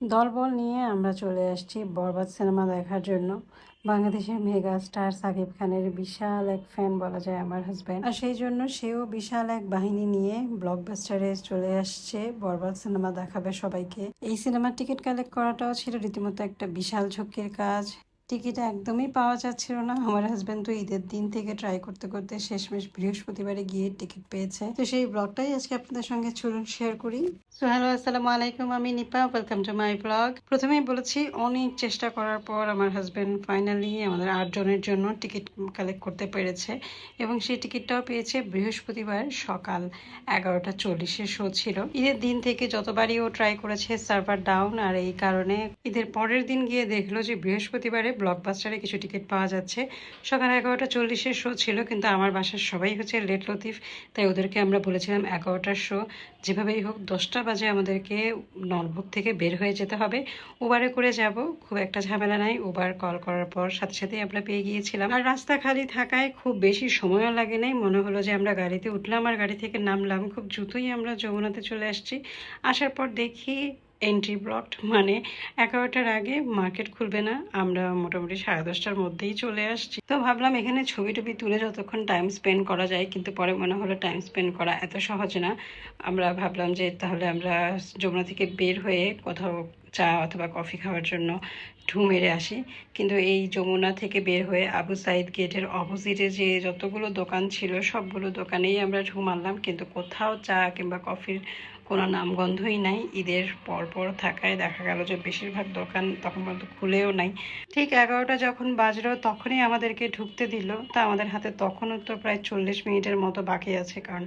দলবল নিয়ে আমরা চলে আসছি বরবাদ সিনেমা দেখার জন্য। বাংলাদেশের মেগা স্টার সাকিব খানের বিশাল এক ফ্যান বলা যায় আমার হাজব্যান্ড আর সেই জন্য সেও বিশাল এক বাহিনী নিয়ে ব্লকবাস্টারে চলে আসছে বরবাদ সিনেমা দেখাবে সবাইকে। এই সিনেমার টিকিট কালেক্ট করাটাও ছিল রীতিমতো একটা বিশাল ঝক্কির কাজ। টিকিট একদমই পাওয়া যাচ্ছিল না। আমার হাজব্যান্ড তো ঈদের দিন থেকে ট্রাই করতে করতে শেষমেশ বৃহস্পতিবারে গিয়ে টিকিট পেয়েছে। তো সেই ব্লগটাই আজকে আপনাদের সঙ্গে চলুন শেয়ার করি। সো হ্যালো আসসালামু আলাইকুম, আমি Nipa. Welcome to my blog প্রথমেই বলেছি, অনেক চেষ্টা করার পর আমার হাজব্যান্ড ফাইনালি আমাদের আটজনের জন্য টিকিট কালেক্ট করতে পেরেছে এবং সেই টিকিটটাও পেয়েছে বৃহস্পতিবার সকাল এগারোটা চল্লিশে শো ছিল। ঈদের দিন থেকে যতবারই ও ট্রাই করেছে সার্ভার ডাউন আর এই কারণে ঈদের পরের দিন গিয়ে দেখল যে বৃহস্পতিবারে ব্লকবাস্টারে কিছু টিকিট পাওয়া যাচ্ছে। সকাল এগারোটা চল্লিশের শো ছিল, কিন্তু আমার বাসার সবাই হচ্ছে লেট লতিফ তাই ওদেরকে আমরা বলেছিলাম এগারোটার শো যেভাবেই হোক, দশটা বাজে আমাদেরকে নলভোগ থেকে বের হয়ে যেতে হবে। উবারে করে যাব, খুব একটা ঝামেলা নাই। উবার কল করার পর সাথে সাথেই আমরা পেয়ে গিয়েছিলাম। আর রাস্তা খালি থাকায় খুব বেশি সময়ও লাগে নাই। মনে হলো যে আমরা গাড়িতে উঠলাম আর গাড়ি থেকে নামলাম। খুব দ্রুতই আমরা যমুনাতে চলে আসছি। আসার পর দেখি এন্ট্রি ব্লকড মানে এগারোটার আগে মার্কেট খুলবে না। আমরা মোটামুটি সাড়ে দশটার মধ্যেই চলে আসছি। তো ভাবলাম এখানে ছবি টবি তুলে যতক্ষণ টাইম স্পেন্ড করা যায়, কিন্তু পরে মনে হলো টাইম স্পেন্ড করা এত সহজ না। আমরা ভাবলাম যে তাহলে আমরা যমুনা থেকে বের হয়ে কোথাও চা অথবা কফি খাওয়ার জন্য ঢু মেরে আসি। কিন্তু এই যমুনা থেকে বের হয়ে আবু সাইদ গেটের অপোজিটে যে যতগুলো দোকান ছিল, সবগুলো দোকানেই আমরা ঢু মারলাম। কিন্তু কোথাও চা কিংবা কফির কোনো নামগন্ধই নাই, ঈদের পরপর থাকায় দেখা গেল যে বেশিরভাগ দোকান তখন পর্যন্ত খুলেও নাই। ঠিক এগারোটা যখন বাজলো, তখনই আমাদেরকে ঢুকতে দিল। তা আমাদের হাতে তখনও তো প্রায় চল্লিশ মিনিটের মতো বাকি আছে, কারণ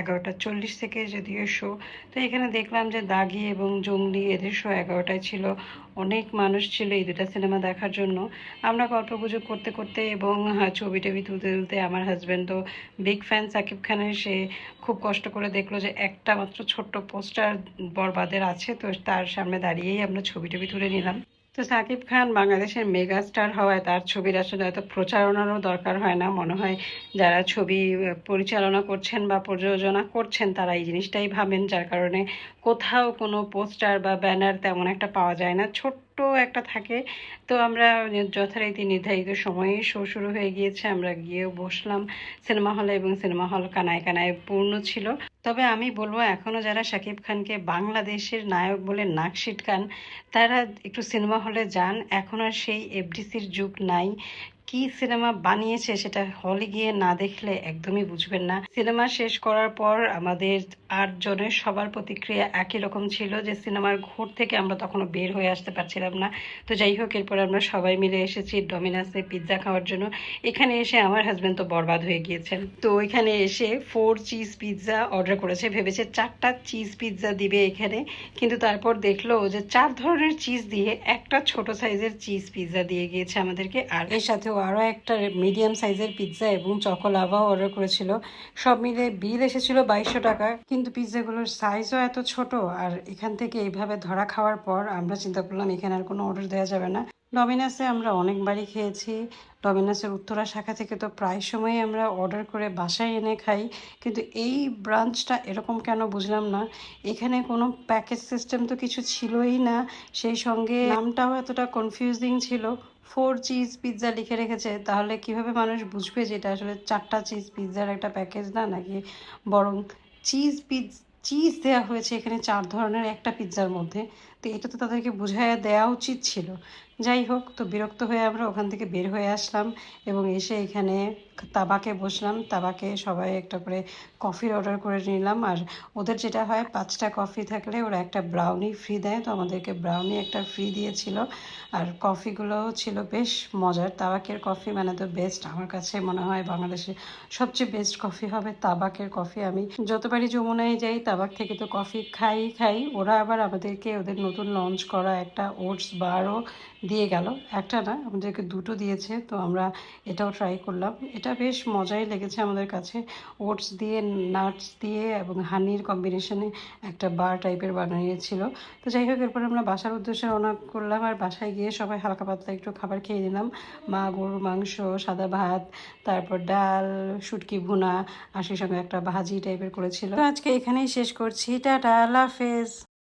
এগারোটা চল্লিশ থেকে যদিও শো তো এখানে দেখলাম যে দাগি এবং জঙ্গলি এদের শো এগারোটায় ছিল। অনেক মানুষ ছিল এই দুটা সিনেমা দেখার জন্য। আমরা গল্প গুজব করতে করতে এবং হ্যাঁ, ছবি টবি তুলতে তুলতে আমার হাজব্যান্ড তো বিগ ফ্যান সাকিব খানের সে খুব কষ্ট করে দেখল যে একটা মাত্র ছোট্ট পোস্টার বরবাদের আছে তো তার সামনে দাঁড়িয়েই আমরা ছবি টবি তুলে নিলাম। তো সাকিব খান বাংলাদেশের মেগা স্টার হওয়ায় তার ছবির আসলে এত প্রচারণারও দরকার হয় না। মনে হয় যারা ছবি পরিচালনা করছেন বা প্রযোজনা করছেন তারা এই জিনিসটাই ভাবেন, যার কারণে কোথাও কোনো পোস্টার বা ব্যানার তেমন একটা পাওয়া যায় না। ছোট্ট একটা থাকে। তো আমরা যথারীতি নির্ধারিত সময়ে শো শুরু হয়ে গিয়েছে। আমরা গিয়েও বসলাম সিনেমা হলে এবং সিনেমা হল কানায় কানায় পূর্ণ ছিল। তবে আমি বলব এখনও যারা শাকিব খানকে বাংলাদেশের নায়ক বলে নাক সিটকান, তারা একটু সিনেমা হলে যান। এখন আর সেই এফডিসির যুগ নাই। কি সিনেমা বানিয়েছে সেটা হলে গিয়ে না দেখলে একদমই বুঝবেন না। সিনেমা শেষ করার পর আমাদের আট জনের সবার প্রতিক্রিয়া একই রকম ছিল যে সিনেমার ঘোর থেকে আমরা তখনও বের হয়ে আসতে পারছিলাম না। তো যাই হোক, এরপর আমরা সবাই মিলে এসেছি ডমিনাসে পিৎজা খাওয়ার জন্য। এখানে এসে আমার হাজব্যান্ড তো বরবাদ হয়ে গিয়েছেন। তো এখানে এসে ফোর চিজ পিৎজা অর্ডার করেছে, ভেবেছে চারটা চিজ পিৎজা দিবে এখানে। কিন্তু তারপর দেখল যে চার ধরনের চিজ দিয়ে একটা ছোট সাইজের চিজ পিৎজা দিয়ে গিয়েছে আমাদেরকে। আর এর সাথেও আরও একটা মিডিয়াম সাইজের পিৎজা এবং চকোলাভাও অর্ডার করেছিল। সব মিলে বিল এসেছিল বাইশশো টাকা। কিন্তু পিৎজাগুলোর সাইজও এত ছোট, আর এখান থেকে এইভাবে ধরা খাওয়ার পর আমরা চিন্তা করলাম, এখানে আর কোনো অর্ডার দেওয়া যাবে না। ডমিনাসে আমরা অনেকবারই খেয়েছি। ডমিনাসের উত্তরা শাখা থেকে তো প্রায় সময়ই আমরা অর্ডার করে বাসায় এনে খাই। কিন্তু এই ব্রাঞ্চটা এরকম কেন বুঝলাম না। এখানে কোনো প্যাকেজ সিস্টেম তো কিছু ছিলই না। সেই সঙ্গে নামটাও এতটা কনফিউজিং ছিল। ফোর চিজ পিৎজা লিখে রেখেছে, তাহলে কীভাবে মানুষ বুঝবে যে এটা আসলে চারটা চিজ পিৎজার একটা প্যাকেজ না? নাকি বরং চিজ পিৎ চিজ দেওয়া হয়েছে এখানে চার ধরনের, একটা পিৎজার মধ্যে। তো এটা তো তাদেরকে বুঝাইয়া দেওয়া উচিত ছিল। যাই হোক, তো বিরক্ত হয়ে আমরা ওখান থেকে বের হয়ে আসলাম এবং এসে এখানে তাবাকে বসলাম। তাবাকে সবাই একটা করে কফির অর্ডার করে নিলাম। আর ওদের যেটা হয়, পাঁচটা কফি থাকলে ওরা একটা ব্রাউনি ফ্রি দেয়। তো আমাদেরকে ব্রাউনি একটা ফ্রি দিয়েছিল। আর কফিগুলোও ছিল বেশ মজার। তাবাকের কফি মানে তো বেস্ট আমার কাছে মনে হয় বাংলাদেশে সবচেয়ে বেস্ট কফি হবে তাবাকের কফি। আমি যতবারই যমুনায় যাই, তাবাক থেকে তো কফি খাই খাই। ওরা আবার আমাদেরকে ওদের নতুন লঞ্চ করা একটা ওটস বারও দিয়ে গেল। একটা না, আমাদেরকে দুটো দিয়েছে, তো আমরা এটাও ট্রাই করলাম। এটা বেশ মজাই লেগেছে আমাদের কাছে। ওটস দিয়ে নাটস দিয়ে এবং হানির কম্বিনেশনে একটা বার টাইপের বানিয়েছিল। তো যাই হোক, এরপর আমরা বাসার উদ্দেশ্যে রওনা করলাম আর বাসায় গিয়ে সবাই হালকা পাতলা একটু খাবার খেয়ে নিলাম। মা, গরুর মাংস, সাদা ভাত, তারপর ডাল, শুটকি ভুনা, আর সেই সঙ্গে একটা ভাজি টাইপের করেছিল। আজকে এখানেই শেষ করছি। টাটা, আল্লাহ হাফেজ।